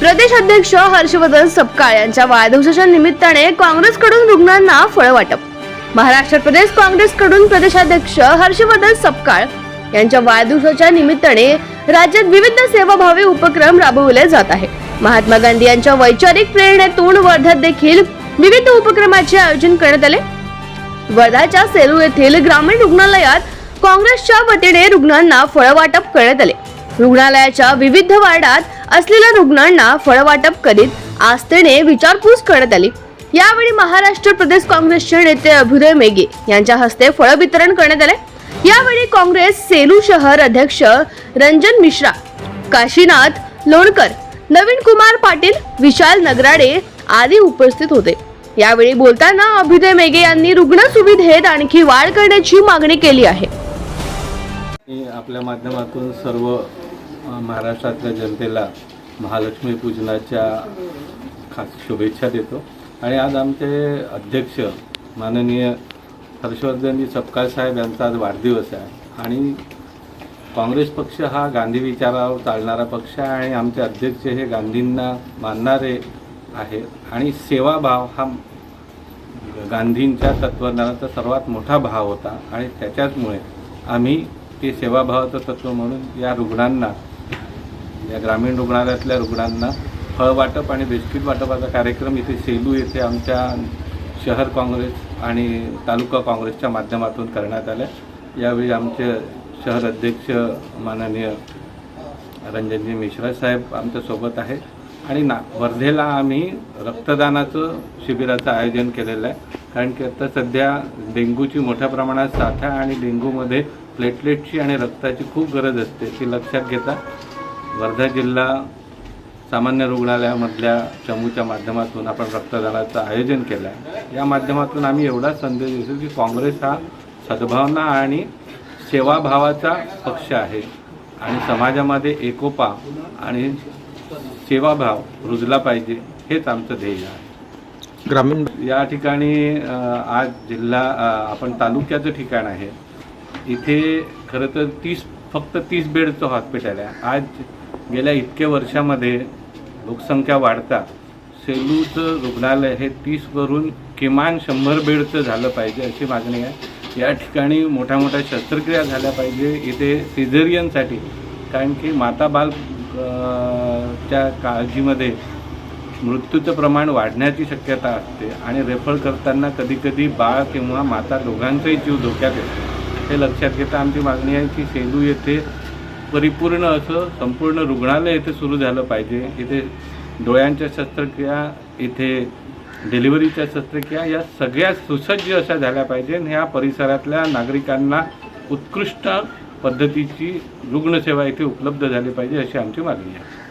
प्रदेश अध्यक्ष हर्षवर्धन सपकाळ यांच्या वाढदिवसाच्या निमित्ताने काँग्रेसकडून रुग्णांना फळ वाटप. महाराष्ट्र प्रदेश काँग्रेसकडून प्रदेशाध्यक्ष हर्षवर्धन सपकाळ यांच्या वाढदिवसाच्या निमित्ताने राज्यात विविध सेवाभावी उपक्रम राबवले जात आहे महात्मा गांधी यांच्या वैचारिक प्रेरणेतून वर्ध्यात देखील विविध उपक्रमाचे आयोजन करण्यात आले. वर्धाच्या सेलू येथील ग्रामीण रुग्णालयात काँग्रेसच्या वतीने रुग्णांना फळ वाटप करण्यात आले. रुग्णालयाच्या विविध वार्डात असलेल्या रुग्णांना फळ वाटप करीत आस्थेने विचारपूस करण्यात आली. यावेळी महाराष्ट्र प्रदेश काँग्रेसचे नेते अभ्युदय मेघे यांच्या हस्ते फळ वितरण करण्यात आले. यावेळी काँग्रेस सेलू शहर अध्यक्ष रंजन मिश्रा काशीनाथ लोणकर नवीन कुमार पाटील विशाल नगराडे आदी उपस्थित होते. यावेळी बोलताना अभ्युदय मेघे यांनी रुग्ण सुविधेत आणखी वाढ करण्याची मागणी केली आहे. मी आपल्या माध्यमातून सर्व महाराष्ट्रातल्या जनतेला महालक्ष्मी पूजनाच्या खास शुभेच्छा देतो. आणि आज आमचे अध्यक्ष माननीय हर्षवर्धनजी सपकाळ साहेब यांचा आज वाढदिवस आहे. आणि काँग्रेस पक्ष हा गांधी विचारावर चालणारा पक्ष आहे आणि आमचे अध्यक्ष हे गांधींना मानणारे आहेत आणि सेवाभाव हा गांधींच्या तत्त्वज्ञानाचा सर्वात मोठा भाव होता. आणि त्याच्याचमुळे आम्ही ते सेवाभावाचं तत्त्व म्हणून या रुग्णांना या ग्रामीण रुग्णालयातल्या रुग्णांना फळ वाटप आणि बिस्किट वाटपाचा कार्यक्रम इथे सेलू येथे आमच्या शहर काँग्रेस आणि तालुका काँग्रेसच्या माध्यमातून करण्यात आल्या. यावेळी आमचे शहर अध्यक्ष माननीय रंजनजी मिश्रा साहेब आमच्यासोबत आहे आणि ना वर्धेला आम्ही रक्तदानाचं शिबिराचं आयोजन केलेलं आहे. कारण की आता सध्या डेंग्यूची मोठ्या प्रमाणात साठा आणि डेंग्यूमध्ये प्लेटलेटची आणि रक्ताची खूप गरज असते ती लक्षात घेता. वर्धा जिल्हा सामान्य रुग्णालयामधल्या चमूच्या माध्यमातून आपण रक्तदानाचं आयोजन केलं आहे. या माध्यमातून आम्ही एवढा संदेश देतो की काँग्रेस हा सद्भावना आणि सेवाभावाचा पक्ष आहे. आणि समाजामध्ये एकोपा आणि सेवाभाव रुजला पाहिजे हेच आमचं ध्येय आहे. ग्रामीण या ठिकाणी आज जिल्हा आपण तालुक्याचं ठिकाण आहे. इथे खरं तर तीस फक्त तीस बेडचं हॉस्पिटल आहे. आज गेल्या इतक्या वर्षामध्ये लोकसंख्या वाढता सेलूचं रुग्णालय हे तीसवरून किमान शंभर बेडचं झालं पाहिजे अशी मागणी आहे. या ठिकाणी मोठ्या मोठ्या शस्त्रक्रिया झाल्या पाहिजे. इथे सिझेरियनसाठी कारण की माता बाल च्या काळजीमध्ये मृत्यूचं प्रमाण वाढण्याची शक्यता असते आणि रेफर करताना कधीकधी बाळ किंवा माता दोघांचाही जीव धोक्यात येतो. हे लक्षात घेता आमची मागणी आहे की सेलू येथे परिपूर्ण असं संपूर्ण रुग्णालय येथे सुरू झालं पाहिजे. इथे डोळ्यांच्या शस्त्रक्रिया इथे डिलिव्हरीच्या शस्त्रक्रिया या सगळ्या सुसज्ज अशा झाल्या पाहिजे ह्या परिसरातल्या नागरिकांना उत्कृष्ट पद्धतीची रुग्णसेवा इथे उपलब्ध झाली पाहिजे अशी आमची मागणी आहे.